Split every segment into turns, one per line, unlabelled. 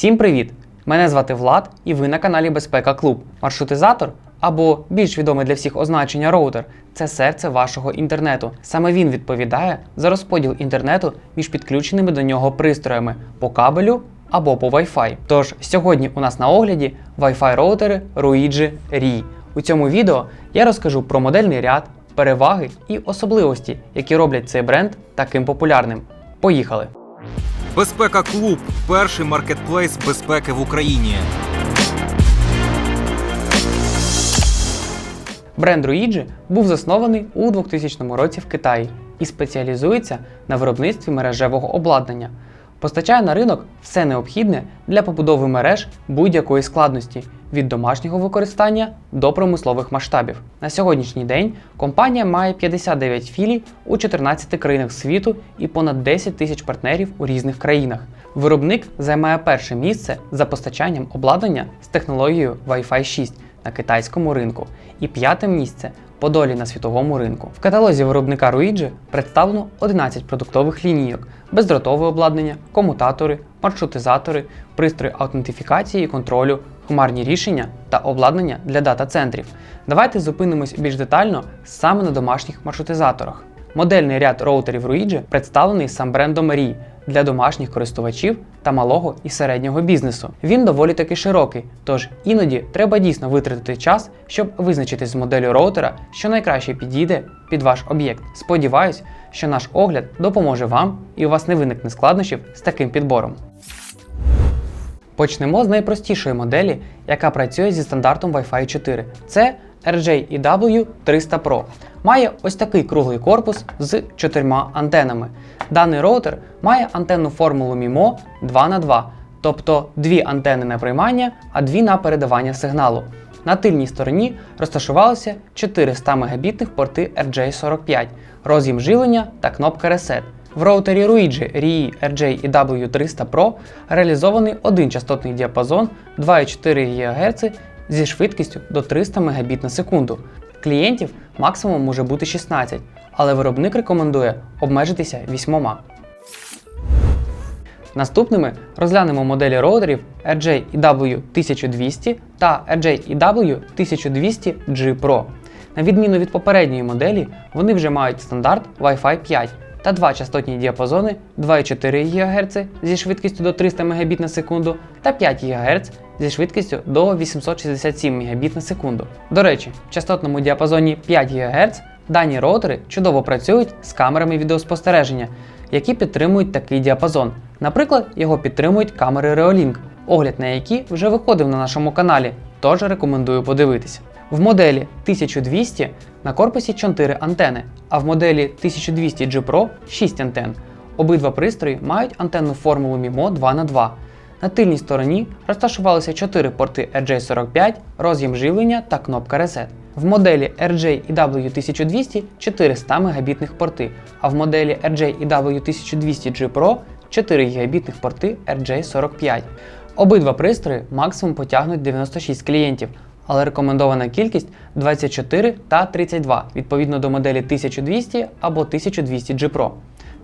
Всім привіт! Мене звати Влад, і ви на каналі Безпека Клуб. Маршрутизатор або більш відомий для всіх означення роутер це серце вашого інтернету. Саме він відповідає за розподіл інтернету між підключеними до нього пристроями по кабелю або по Wi-Fi. Тож сьогодні у нас на огляді Wi-Fi роутери Ruigi Ri. У цьому відео я розкажу про модельний ряд, переваги і особливості, які роблять цей бренд таким популярним. Поїхали!
Безпека Клуб перший маркетплейс безпеки в Україні.
Бренд Руїджі був заснований у 2000 році в Китаї і спеціалізується на виробництві мережевого обладнання. Постачає на ринок все необхідне для побудови мереж будь-якої складності від домашнього використання до промислових масштабів. На сьогоднішній день компанія має 59 філій у 14 країнах світу і понад 10 тисяч партнерів у різних країнах. Виробник займає перше місце за постачанням обладнання з технологією Wi-Fi 6 на китайському ринку і п'яте місце по долі на світовому ринку. В каталозі виробника Руїджі представлено 11 продуктових лінійок, бездротове обладнання, комутатори, маршрутизатори, пристрої аутентифікації і контролю, хмарні рішення та обладнання для дата-центрів. Давайте зупинимось більш детально саме на домашніх маршрутизаторах. Модельний ряд роутерів Ruigi представлений сам брендом RI для домашніх користувачів та малого і середнього бізнесу. Він доволі таки широкий, тож іноді треба дійсно витратити час, щоб визначитись з моделлю роутера, що найкраще підійде під ваш об'єкт. Сподіваюсь, що наш огляд допоможе вам і у вас не виникне складнощів з таким підбором. Почнемо з найпростішої моделі, яка працює зі стандартом Wi-Fi 4. Це RJEW 300 Pro. Має ось такий круглий корпус з чотирма антенами. Даний роутер має антенну формулу MIMO 2х2, тобто дві антени на приймання, а дві на передавання сигналу. На тильній стороні розташувалися 4 100 мегабітних порти RJ45, роз'єм живлення та кнопка Reset. В роутері Ruigi RI RJ EW300 Pro реалізований один частотний діапазон 2,4 ГГц зі швидкістю до 300 Мбіт на секунду. Клієнтів максимум може бути 16, але виробник рекомендує обмежитися 8. Наступними розглянемо моделі роутерів RJEW 1200 та RJEW 1200 G Pro. На відміну від попередньої моделі, вони вже мають стандарт Wi-Fi 5 та два частотні діапазони 2,4 ГГц зі швидкістю до 300 Мбіт на секунду та 5 ГГц зі швидкістю до 867 Мбіт на секунду. До речі, в частотному діапазоні 5 ГГц дані роутери чудово працюють з камерами відеоспостереження, які підтримують такий діапазон. Наприклад, його підтримують камери Reolink, огляд на які вже виходив на нашому каналі, тож рекомендую подивитися. В моделі 1200 на корпусі 4 антени, а в моделі 1200 G Pro 6 антен. Обидва пристрої мають антенну формулу MIMO 2х2. На тильній стороні розташувалися 4 порти RJ45, роз'єм живлення та кнопка Reset. В моделі RJ-EW 1200 400 мегабітних порти, а в моделі RJ-EW 1200 G Pro 4 гігабітних порти RJ45. Обидва пристрої максимум потягнуть 96 клієнтів, але рекомендована кількість 24 та 32 відповідно до моделі 1200 або 1200 G Pro.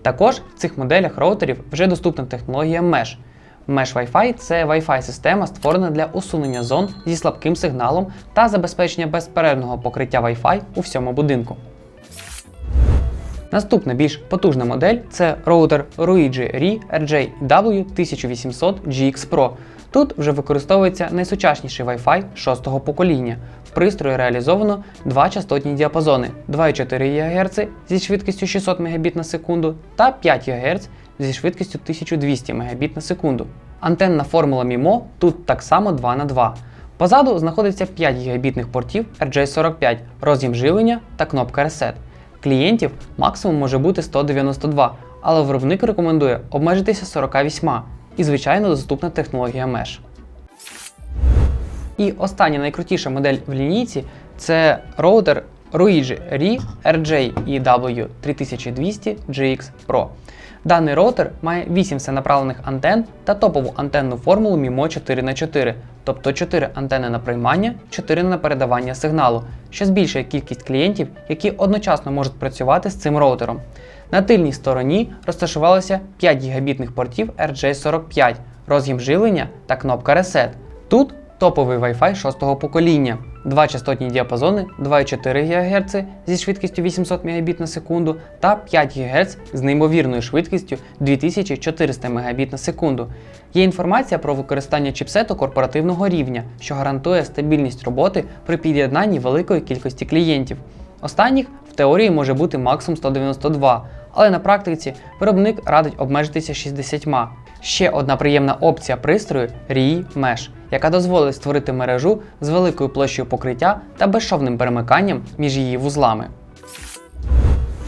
Також в цих моделях роутерів вже доступна технологія Mesh. Mesh Wi-Fi це Wi-Fi система, створена для усунення зон зі слабким сигналом та забезпечення безперервного покриття Wi-Fi у всьому будинку. Наступна більш потужна модель це роутер Ruigi Ri RJ-W 1800 GX Pro. Тут вже використовується найсучасніший Wi-Fi 6-го покоління. В пристрої реалізовано два частотні діапазони 2,4 ГГц зі швидкістю 600 Мбіт на секунду та 5 ГГц зі швидкістю 1200 Мбіт на секунду. Антенна формула MIMO тут так само 2 на 2 Позаду знаходиться 5 гігабітних портів RJ45, роз'єм живлення та кнопка Reset. Клієнтів максимум може бути 192, але виробник рекомендує обмежитися 48 і, звичайно, доступна технологія Mesh. І остання найкрутіша модель в лінійці це роутер Ruigi Ri RJ-EW 3200 GX Pro. Даний роутер має 8 всенаправлених антен та топову антенну формулу MIMO 4х4, тобто 4 антени на приймання, 4 на передавання сигналу, що збільшує кількість клієнтів, які одночасно можуть працювати з цим роутером. На тильній стороні розташувалося 5 гігабітних портів RJ45, роз'єм живлення та кнопка Reset. Тут топовий Wi-Fi 6 покоління, два частотні діапазони 2,4 ГГц зі швидкістю 800 Мбіт на секунду та 5 ГГц з неймовірною швидкістю 2400 Мбіт на секунду. Є інформація про використання чіпсету корпоративного рівня, що гарантує стабільність роботи при під'єднанні великої кількості клієнтів. Останніх теорії може бути максимум 192, але на практиці виробник радить обмежитися 60. Ще одна приємна опція пристрою RII Mesh, яка дозволить створити мережу з великою площею покриття та безшовним перемиканням між її вузлами.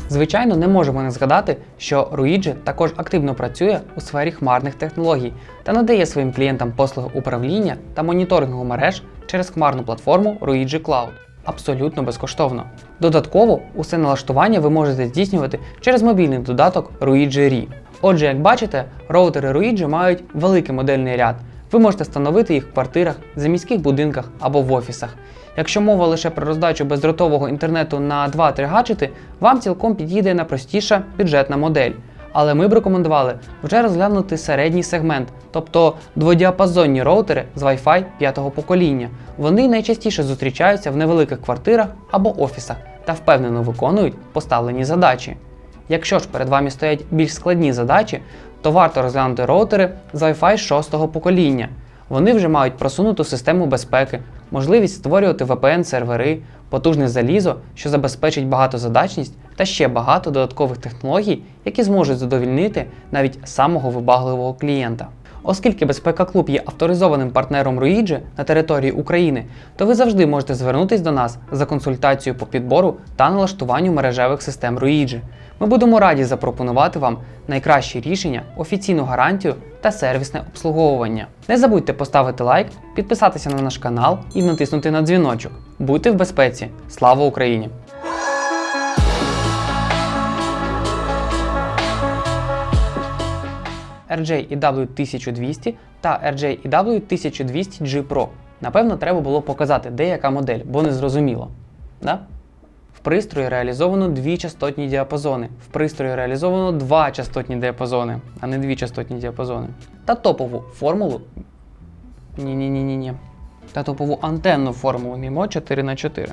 Звичайно, не можемо не згадати, що Ruigi також активно працює у сфері хмарних технологій та надає своїм клієнтам послуги управління та моніторингу мереж через хмарну платформу Ruigi Cloud. Абсолютно безкоштовно. Додатково, усе налаштування ви можете здійснювати через мобільний додаток Ruigi Re. Отже, як бачите, роутери Ruigi мають великий модельний ряд. Ви можете встановити їх в квартирах, заміських будинках або в офісах. Якщо мова лише про роздачу бездротового інтернету на 2-3 гаджети, вам цілком підійде найпростіша бюджетна модель. Але ми б рекомендували вже розглянути середній сегмент, тобто дводіапазонні роутери з Wi-Fi 5-го покоління. Вони найчастіше зустрічаються в невеликих квартирах або офісах та впевнено виконують поставлені задачі. Якщо ж перед вами стоять більш складні задачі, то варто розглянути роутери з Wi-Fi 6-го покоління. Вони вже мають просунуту систему безпеки, можливість створювати VPN-сервери, потужне залізо, що забезпечить багатозадачність та ще багато додаткових технологій, які зможуть задовільнити навіть самого вибагливого клієнта. Оскільки Безпека Клуб є авторизованим партнером Руїджі на території України, то ви завжди можете звернутись до нас за консультацією по підбору та налаштуванню мережевих систем Руїджі. Ми будемо раді запропонувати вам найкращі рішення, офіційну гарантію та сервісне обслуговування. Не забудьте поставити лайк, підписатися на наш канал і натиснути на дзвіночок. Будьте в безпеці! Слава Україні! RJEW 1200 та RJEW 1200 G Pro. Напевно, треба було показати, де яка модель, бо не зрозуміло. Да? В пристрої реалізовано дві частотні діапазони. В пристрої реалізовано два частотні діапазони, а не дві частотні діапазони. Та топову формулу. Ні-ні-ні-ні. Та топову антенну формулу MIMO 4х4.